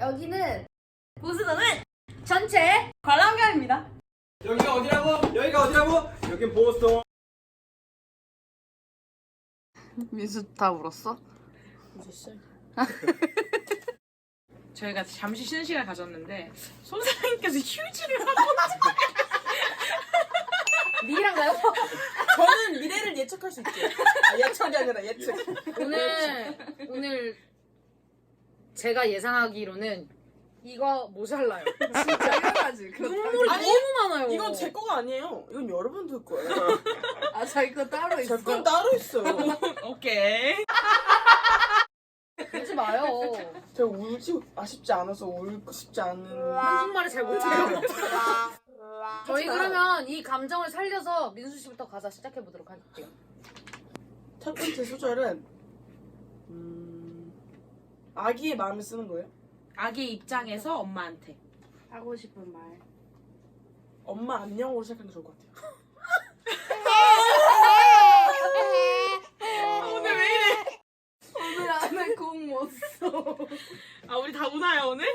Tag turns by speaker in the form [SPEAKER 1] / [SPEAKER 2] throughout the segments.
[SPEAKER 1] 여기는 보스너는 전체
[SPEAKER 2] 관람가입니다.
[SPEAKER 3] 여기가 어디라고? 여기가 어디라고? 여긴 보스턴.
[SPEAKER 4] 민수 다 울었어?
[SPEAKER 2] 저희가 잠시 쉬는 시간 가졌는데 손 사장님께서 휴지를 하고
[SPEAKER 1] 미이란가요?
[SPEAKER 5] 저는 미래를 예측할 수 있죠. 아, 예측이 아니라 예측.
[SPEAKER 4] 오늘 오늘 제가 예상하기로는 이거 모자라요. 진짜
[SPEAKER 1] 당연하지.
[SPEAKER 4] 눈물이
[SPEAKER 5] 아니,
[SPEAKER 4] 너무 많아요.
[SPEAKER 5] 이건 제 거가 아니에요. 이건 여러분들 거예요.
[SPEAKER 1] 아 자기 거 따로
[SPEAKER 5] 제
[SPEAKER 1] 있어.
[SPEAKER 5] 건 따로 있어요.
[SPEAKER 2] 오케이.
[SPEAKER 4] 울지 마요.
[SPEAKER 5] 제가 울지 아쉽지 않아서 울고 싶지 않은.
[SPEAKER 4] 한국말을 잘 못해요. 저희 그러면 이 감정을 살려서 민수 씨부터 가사 시작해 보도록 할게요.
[SPEAKER 5] 첫 번째 소절은 음, 아기의 마음을 쓰는 거예요.
[SPEAKER 2] 아기 입장에서 엄마한테.
[SPEAKER 1] 하고 싶은 말.
[SPEAKER 5] 엄마 안녕으로 시작하는 게 좋을 것 같아요.
[SPEAKER 2] 오늘 왜 이래?
[SPEAKER 1] 오늘 안에 공못 써.
[SPEAKER 2] 아 우리 다 우나요 오늘?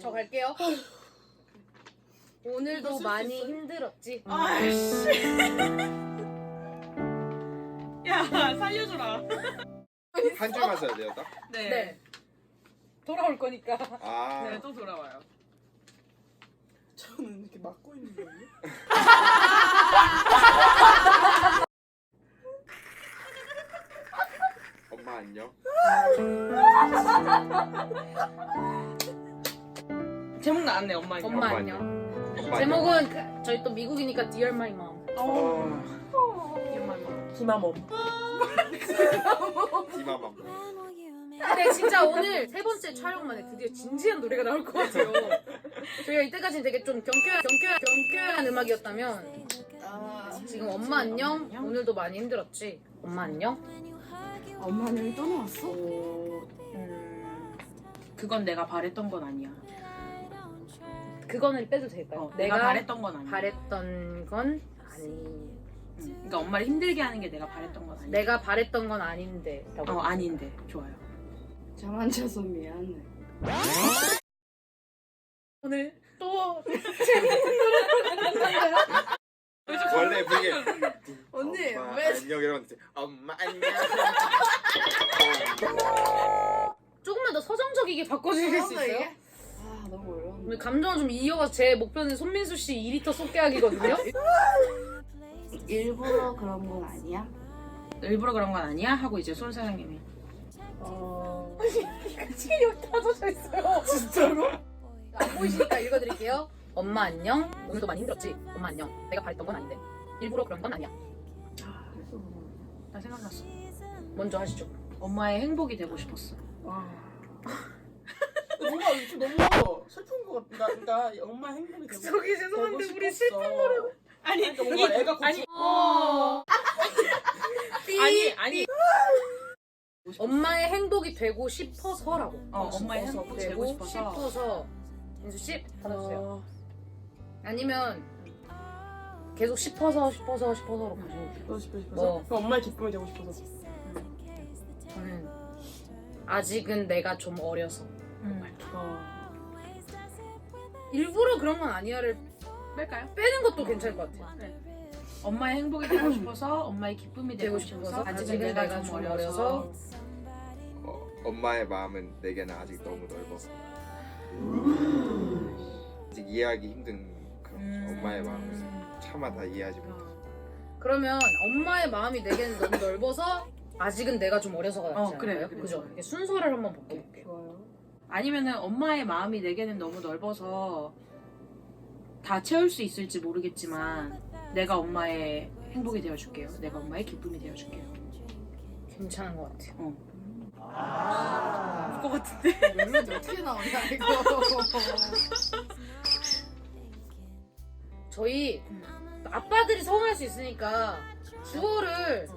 [SPEAKER 4] 저 갈게요. 오늘도 많이? 힘들었지.
[SPEAKER 2] 아이씨. 야 살려줘라.
[SPEAKER 6] 한 줄만 써야 돼요, 딱?
[SPEAKER 2] 네.
[SPEAKER 4] 네. 돌아올 거니까.
[SPEAKER 6] 아,
[SPEAKER 2] 네, 또 돌아와요.
[SPEAKER 5] 저는 이렇게 막고 있는 거예요.
[SPEAKER 6] 엄마 안녕.
[SPEAKER 2] 제목 나왔네 엄마 이거.
[SPEAKER 4] 엄마
[SPEAKER 6] 엄마
[SPEAKER 4] 안녕. 제목은 그, 저희 또 미국이니까 Dear My Mom.
[SPEAKER 2] 어. 이름만
[SPEAKER 5] 기마멈.
[SPEAKER 6] 디마맘.
[SPEAKER 4] 근데 진짜 오늘 세 번째 촬영 만에 드디어 진지한 노래가 나올 것 같아요. 저희가 이때까지는 되게 좀 경쾌한, 경쾌한, 경쾌한 음악이었다면
[SPEAKER 1] 아,
[SPEAKER 4] 지금 엄마 안녕? 오늘도 많이 힘들었지? 엄마 안녕?
[SPEAKER 1] 엄마는 또 나왔어?
[SPEAKER 2] 음, 그건 내가 바랬던 건 아니야.
[SPEAKER 4] 그거는 빼도 될까요?
[SPEAKER 2] 어, 내가, 바랬던 건 아니야.
[SPEAKER 4] 바랬던 건 아니.
[SPEAKER 2] 응. 그러니까 엄마를 힘들게 하는 게 내가 바랬던 건 아니야.
[SPEAKER 4] 내가 바랬던 건 아닌데. 라고.
[SPEAKER 2] 어 아닌데 좋아요.
[SPEAKER 1] 잠 안 자서 미안해.
[SPEAKER 4] 오늘 또
[SPEAKER 6] 원래 그게
[SPEAKER 1] 언니
[SPEAKER 6] 엄마
[SPEAKER 1] 왜
[SPEAKER 6] 안녕 이러는데 엄마 안녕.
[SPEAKER 4] 조금만 더 서정적이게 바꿔주실 수? 있어요?
[SPEAKER 1] 아 너무 어려운데.
[SPEAKER 4] 오늘 감정을 좀 이어가서 제 목표는 손민수 씨 2리터 쏟게 하기거든요.
[SPEAKER 1] 일부러 그런 건 아니야?
[SPEAKER 2] 일부러 그런 건 아니야 하고 이제 손 사장님이
[SPEAKER 4] 어... 체력 터져져 있어요. 진짜로? 안 보이시니까 읽어드릴게요. 엄마 안녕. 오늘도 많이 힘들었지? 엄마 안녕. 내가 바랬던 건 아닌데. 일부러 그런 건 아니야.
[SPEAKER 2] 나 생각났어.
[SPEAKER 4] 먼저 하시죠.
[SPEAKER 2] 엄마의 행복이 되고 싶었어.
[SPEAKER 5] 뭔가 이렇게 너무 슬픈 것 같다. 그러니까 엄마 행복이 되고
[SPEAKER 4] 저기 죄송한데
[SPEAKER 5] 되고
[SPEAKER 4] 우리
[SPEAKER 5] 싶었어.
[SPEAKER 4] 슬픈 노래.
[SPEAKER 2] 아니
[SPEAKER 5] 뭔가 애가 고치
[SPEAKER 2] 아니
[SPEAKER 4] 어...
[SPEAKER 2] 아니 아니
[SPEAKER 4] 엄마의 행복이 되고 싶어서라고.
[SPEAKER 2] 어 엄마의
[SPEAKER 5] 싶어서,
[SPEAKER 2] 행복이 되고 싶어서
[SPEAKER 4] 싶어서. 민수 씨 받아주세요.
[SPEAKER 5] 어,
[SPEAKER 4] 아니면 계속 싶어서 싶어서 싶어서로 돼요.
[SPEAKER 5] 그러고 싶어 싶어서
[SPEAKER 4] 뭐.
[SPEAKER 5] 그 엄마의 기쁨이 되고 싶어서
[SPEAKER 4] 저는 아직은 내가 좀 어려서
[SPEAKER 2] 음.
[SPEAKER 5] 어.
[SPEAKER 4] 일부러 그런 건 아니야를
[SPEAKER 2] 뺄까요?
[SPEAKER 4] 빼는 것도 괜찮을 것 같아요.
[SPEAKER 2] 네. 엄마의 행복이 되고 싶어서 엄마의 기쁨이 되고 싶어서 아직은 내가 좀 어려서
[SPEAKER 6] 어, 엄마의 마음은 내게는 아직 너무 넓어서 아직 이해하기 힘든 그런
[SPEAKER 2] 음.
[SPEAKER 6] 엄마의 마음을 차마 다 이해하지 못해.
[SPEAKER 2] 어.
[SPEAKER 4] 그러면 엄마의 마음이 내게는 너무 넓어서 아직은 내가 좀 어려서가 낫지
[SPEAKER 2] 어, 그래,
[SPEAKER 4] 않아요?
[SPEAKER 2] 그래,
[SPEAKER 4] 그죠? 이렇게 순서를 한번 바꿔볼게요.
[SPEAKER 5] 좋아요.
[SPEAKER 2] 아니면은 엄마의 마음이 내게는 너무 넓어서 다 채울 수 있을지 모르겠지만 내가 엄마의 행복이 되어줄게요. 내가 엄마의 기쁨이 되어줄게요.
[SPEAKER 4] 괜찮은 것 같아요.
[SPEAKER 2] 그거 같은데?
[SPEAKER 1] 멜로디 어떻게 나오냐 이거.
[SPEAKER 4] 저희
[SPEAKER 2] 음.
[SPEAKER 4] 아빠들이 서운할 수 있으니까 주어를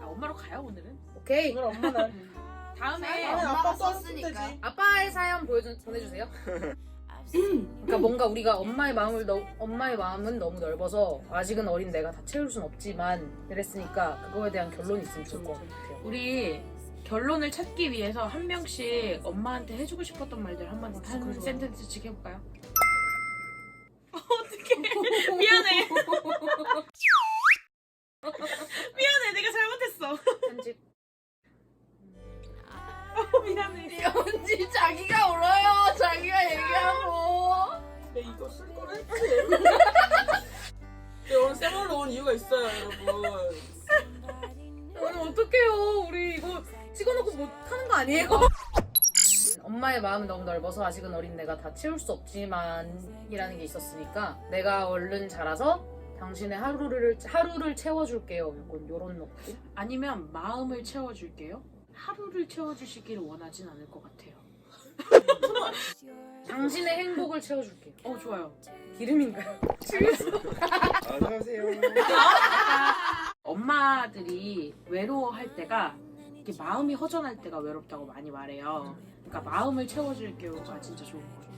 [SPEAKER 2] 아, 엄마로 가요 오늘은?
[SPEAKER 4] 오케이
[SPEAKER 5] 오늘 엄마는
[SPEAKER 2] 다음에
[SPEAKER 5] 아니
[SPEAKER 1] 엄마가 썼으니까.
[SPEAKER 4] 아빠의 사연 보여주, 보내주세요. 그러니까 뭔가 우리가 엄마의 마음을 너, 엄마의 마음은 너무 넓어서 아직은 어린 내가 다 채울 순 없지만 이랬으니까 그거에 대한 결론이 있으면 좋을 것 같아요.
[SPEAKER 2] 우리 결론을 찾기 위해서 한 명씩 엄마한테 해주고 싶었던 말들 한번 한 센텐스씩 해볼까요?
[SPEAKER 5] 이유가 있어요, 여러분.
[SPEAKER 4] 오늘 어떡해요. 우리 이거 찍어놓고 못 하는 거 아니에요? 엄마의 마음이 너무 넓어서 아직은 어린 내가 다 채울 수 없지만 이라는 게 있었으니까 내가 얼른 자라서 당신의 하루를 하루를 채워줄게요. 약간 요런 느낌?
[SPEAKER 2] 아니면 마음을 채워줄게요 하루를 채워주시기를 원하진 않을 것 같아요
[SPEAKER 4] 당신의 행복을 채워줄게요.
[SPEAKER 2] 어 좋아요
[SPEAKER 4] 기름인가요?
[SPEAKER 6] 안녕하세요.
[SPEAKER 2] 엄마들이 외로워할 때가 이렇게 마음이 허전할 때가 외롭다고 많이 말해요. 그러니까 마음을 채워줄게요가 진짜 좋은 것 같아요.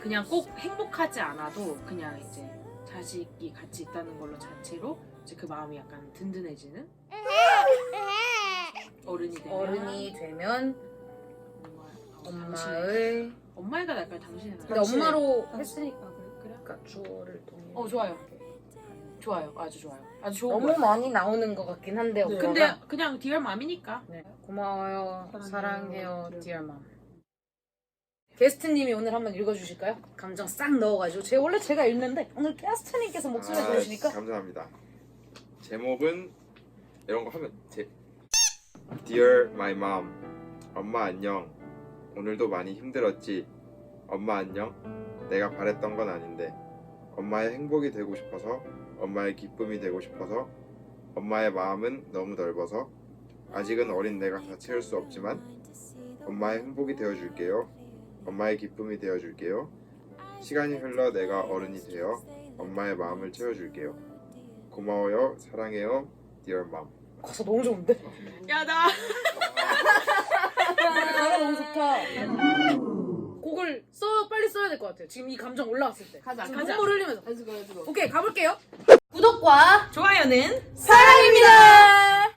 [SPEAKER 2] 그냥 꼭 행복하지 않아도 그냥 이제 자식이 같이 있다는 걸로 자체로 이제 그 마음이 약간 든든해지는 어른이 되면
[SPEAKER 4] 어른이 되면
[SPEAKER 2] 엄마,
[SPEAKER 4] 엄마의
[SPEAKER 2] 엄마가 날까요? 당신의 날.
[SPEAKER 4] 근데 엄마로 했으니까
[SPEAKER 2] 그래 그래.
[SPEAKER 4] 그러니까 주어를 통해
[SPEAKER 2] 어 좋아요. 좋아요. 아주 좋아요. 아주 좋은
[SPEAKER 4] 너무
[SPEAKER 2] 거.
[SPEAKER 4] 많이 나오는 것 같긴 한데
[SPEAKER 5] 네.
[SPEAKER 2] 근데
[SPEAKER 4] 엄마가.
[SPEAKER 2] 그냥 디얼 맘이니까.
[SPEAKER 4] 네. 고마워요.
[SPEAKER 5] 사랑해요,
[SPEAKER 4] 사랑해요,
[SPEAKER 5] 디얼
[SPEAKER 4] 디얼맘. 게스트님이 오늘 한번 읽어주실까요? 감정 싹 넣어가지고 제 원래 제가 읽는데 오늘 게스트님께서 목소리 들으시니까
[SPEAKER 6] 아, 감사합니다. 제목은 이런 거 하면 제 Dear my mom, 엄마 안녕. 오늘도 많이 힘들었지. 엄마 안녕. 내가 바랬던 건 아닌데 엄마의 행복이 되고 싶어서 엄마의 기쁨이 되고 싶어서 엄마의 마음은 너무 넓어서 아직은 어린 내가 다 채울 수 없지만 엄마의 행복이 되어줄게요. 엄마의 기쁨이 되어줄게요. 시간이 흘러 내가 어른이 되어 엄마의 마음을 채워줄게요. 고마워요, 사랑해요, dear mom.
[SPEAKER 4] 가사 너무 좋은데?
[SPEAKER 2] 야 나.
[SPEAKER 4] 것 같아요. 지금 이 감정 올라왔을 때.
[SPEAKER 1] 가자,
[SPEAKER 4] 지금
[SPEAKER 1] 가자.
[SPEAKER 4] 눈물 흘리면서.
[SPEAKER 1] 해주고 해주고.
[SPEAKER 4] 오케이 가볼게요. 구독과
[SPEAKER 5] 좋아요는
[SPEAKER 4] 사랑입니다.